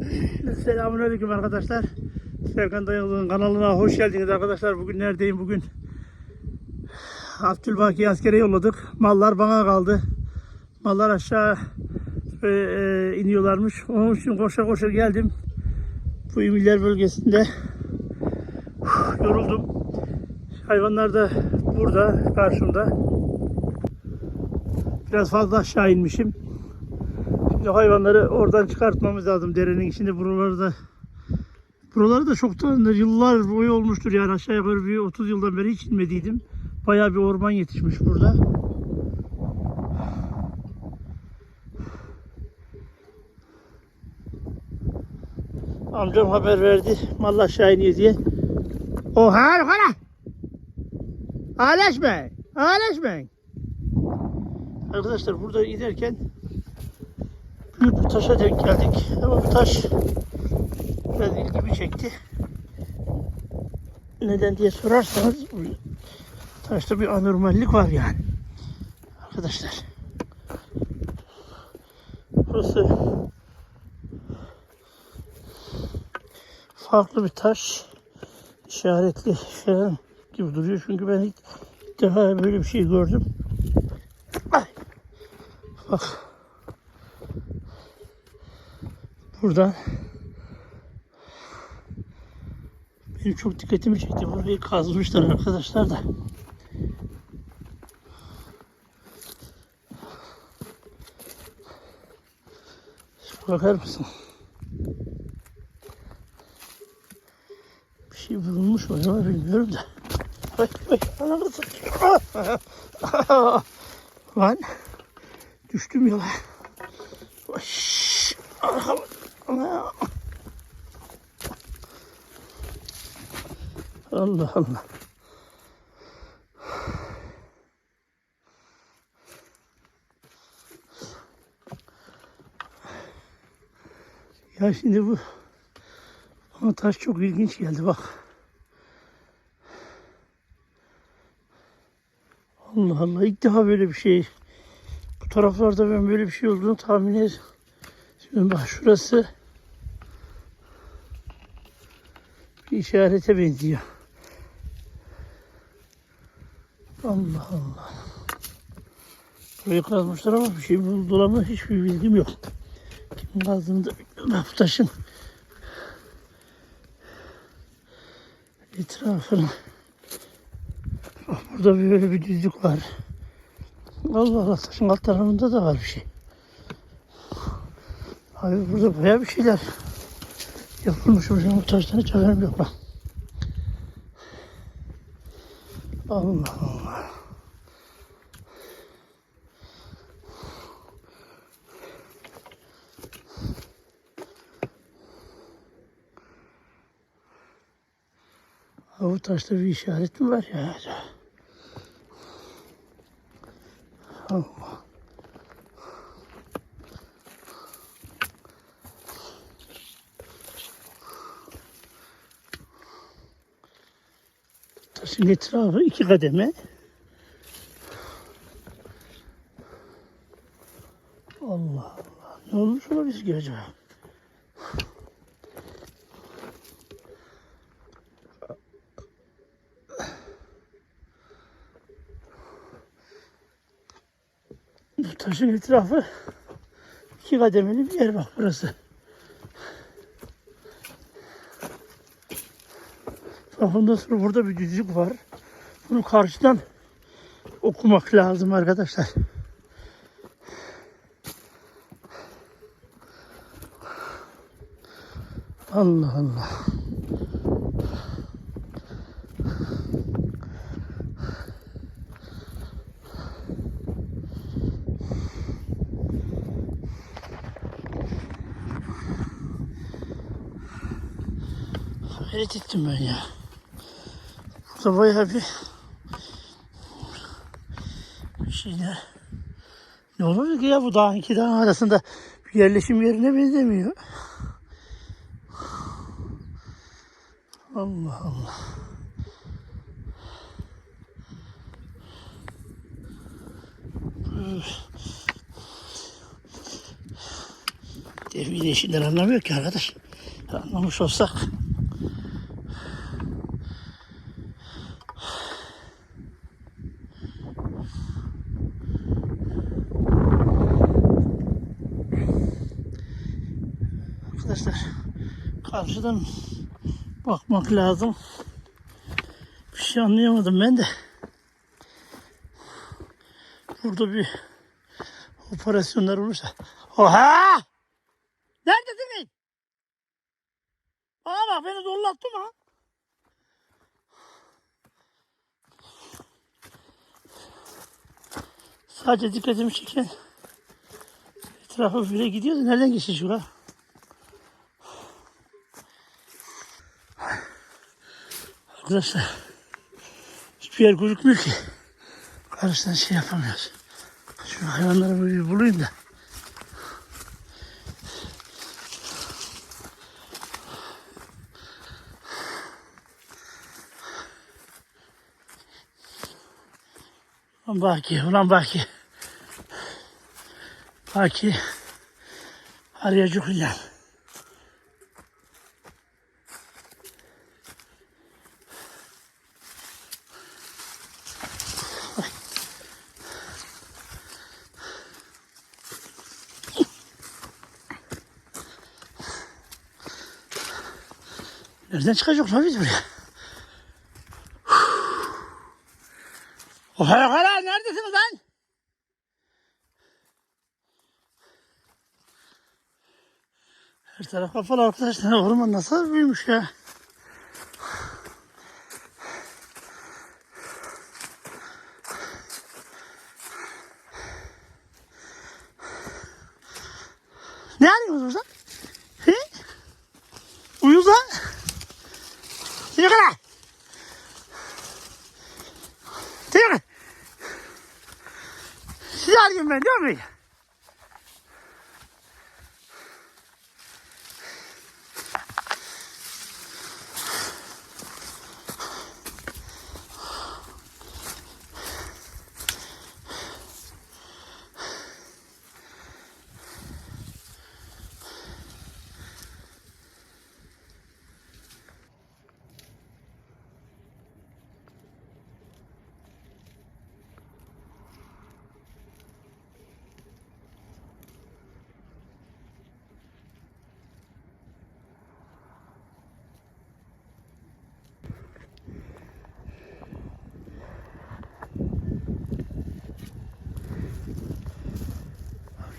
Selamünaleyküm arkadaşlar. Serkan Dayalı'nın kanalına hoş geldiniz arkadaşlar. Bugün neredeyim bugün? Abdülbaki askere yolladık. Mallar bana kaldı. Mallar aşağı e, e, iniyorlarmış. Onun için koşa koşa geldim. Bu İmiller bölgesinde Uf, yoruldum. Hayvanlar da burada karşımda. Biraz fazla aşağı inmişim. Şimdi hayvanları oradan çıkartmamız lazım derenin içinde buraları da buraları da çoktandır yıllar boyu olmuştur yani aşağı yukarı bir 30 yıldan beri hiç inmediydim. Bayağı bir orman yetişmiş burada. Amcam haber verdi. Mallar aşağı iniyor diye. Oha yukarı. Ağlaşmayın. Ağlaşmayın. Arkadaşlar burada giderken büyük bir taşa denk geldik. Ama bu taş biraz ilgimi çekti. Neden diye sorarsanız bu taşta bir anormallik var yani. Arkadaşlar. Burası farklı bir taş. işaretli falan gibi duruyor. Çünkü ben ilk defa böyle bir şey gördüm. Ay. Bak. Buradan benim çok dikkatimi çekti. Burayı kazmışlar arkadaşlar da. Bakar mısın? Bir şey bulunmuş mu acaba bilmiyorum da. Ay ay satayım. Lan düştüm yola. Ay, arkam- Ana. Allah Allah. Ya şimdi bu bana taş çok ilginç geldi bak. Allah Allah ilk defa böyle bir şey. Bu taraflarda ben böyle bir şey olduğunu tahmin ediyorum. Şimdi bak şurası bir işarete benziyor. Allah Allah. Burayı kazmışlar ama bir şey mı hiçbir bilgim yok. Kimin kazdığını da bilmiyorum. Bu taşın etrafını Bak burada böyle bir düzlük var. Allah Allah taşın alt tarafında da var bir şey. Abi burada bayağı bir şeyler yapılmış hocam bu taştan hiç haberim yok lan. Allah Allah. Bu taşta bir işaret mi var ya? Allah. Taşın etrafı iki kademe. Allah Allah. Ne olmuş olabilir ki acaba? Bu taşın etrafı iki kademeli bir yer bak burası. Ondan sonra burada bir düzlük var. Bunu karşıdan okumak lazım arkadaşlar. Allah Allah. Hayret ettim ben ya. Burada bayağı bir şeyler. Ne olabilir ki ya bu dağın iki dağın arasında bir yerleşim yerine benzemiyor. Allah Allah. Define işinden anlamıyor ki arkadaş. Anlamış olsak. Arkadaşlar karşıdan bakmak lazım. Bir şey anlayamadım ben de. Burada bir operasyonlar olursa. Oha! Neredesiniz? Aa bak beni zorlattın ha. Sadece dikkatimi çeken etrafı bile gidiyordu. Nereden geçti şura? Arkadaşlar hiçbir yer gözükmüyor ki. Karşıdan şey yapamıyoruz. Şu hayvanları bir bulayım da. Ulan Baki, ulan Baki. Baki. Arayacak ulan. Nereden çıkacak lan biz buraya? Oha oha neredesiniz lan? Her taraf kapalı arkadaşlar. Orman nasıl büyümüş ya. Ne arıyorsunuz burada? He? Uyuz lan. Yürü lan. Yürü. Sizi arıyorum ben değil mi?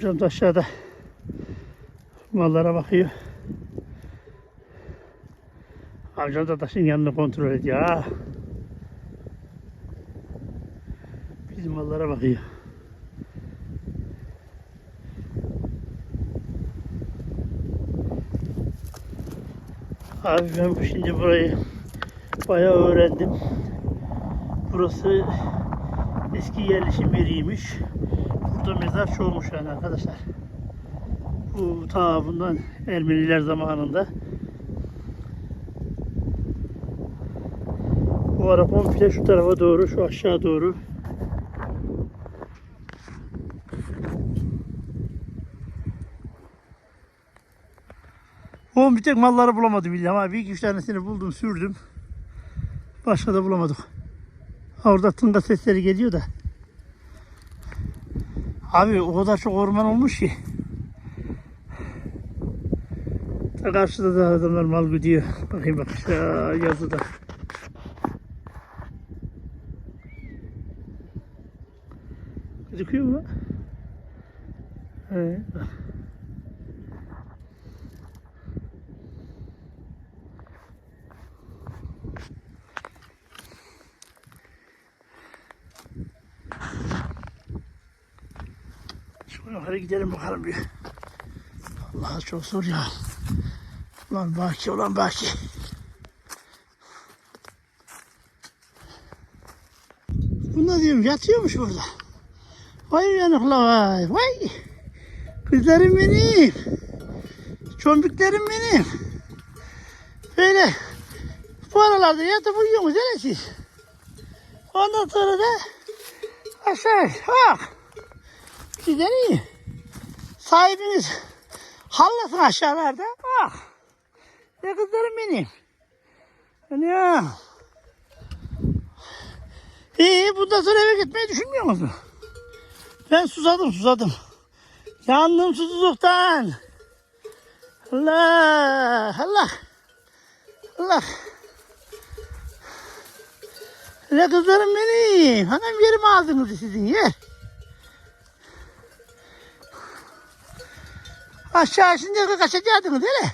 Amcam da aşağıda mallara bakıyor. Amcam da taşın yanını kontrol ediyor. Ha. Bizim mallara bakıyor. Abi ben şimdi burayı bayağı öğrendim. Burası eski yerleşim yeriymiş. Burada mezar çoğulmuş yani arkadaşlar. Bu ta bundan Ermeniler zamanında. Bu ara komple şu tarafa doğru, şu aşağı doğru. Oğlum bir tek malları bulamadım billahi ama bir iki üç tanesini buldum sürdüm. Başka da bulamadık. Orada tınga sesleri geliyor da. Abi o kadar çok orman olmuş ki. Karşıda da adamlar mal gidiyor. Bakayım bak şu yazıda. Gözüküyor mu? Evet. Yukarı gidelim bakalım bir. Allah çok zor ya. Ulan baki ulan baki. Bunda diyorum yatıyormuş burada. Vay yanıkla vay. Vay. Kızlarım benim. Çombiklerim benim. Böyle bu aralarda yatıp uyuyorsunuz öyle siz. Ondan sonra da aşağı bak. Sizden iyi. Sahibiniz Hallasın aşağılarda. Ah. Ne kızlarım benim. Ya. İyi bundan sonra eve gitmeyi düşünmüyor musun? Ben susadım susadım. Yandım susuzluktan. Allah Allah. Allah. Ne kızlarım benim. Hanım yerimi aldınız sizin yer. Aşağı şimdi kaçacaktınız değil mi?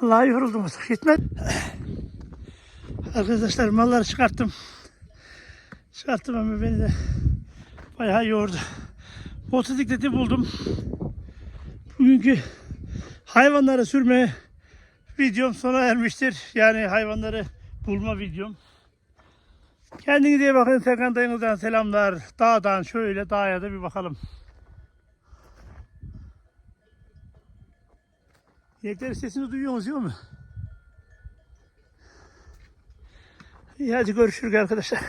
Vallahi yoruldum artık. Gitmez. Arkadaşlar malları çıkarttım. Çıkarttım ama beni de bayağı yordu. Motosikleti buldum. Bugünkü hayvanları sürme videom sona ermiştir. Yani hayvanları bulma videom. Kendinize bakın. Serkan dayınızdan selamlar. Dağdan şöyle dağa da bir bakalım. İneklerin sesini duyuyorsunuz değil mi? İyi hadi görüşürüz arkadaşlar.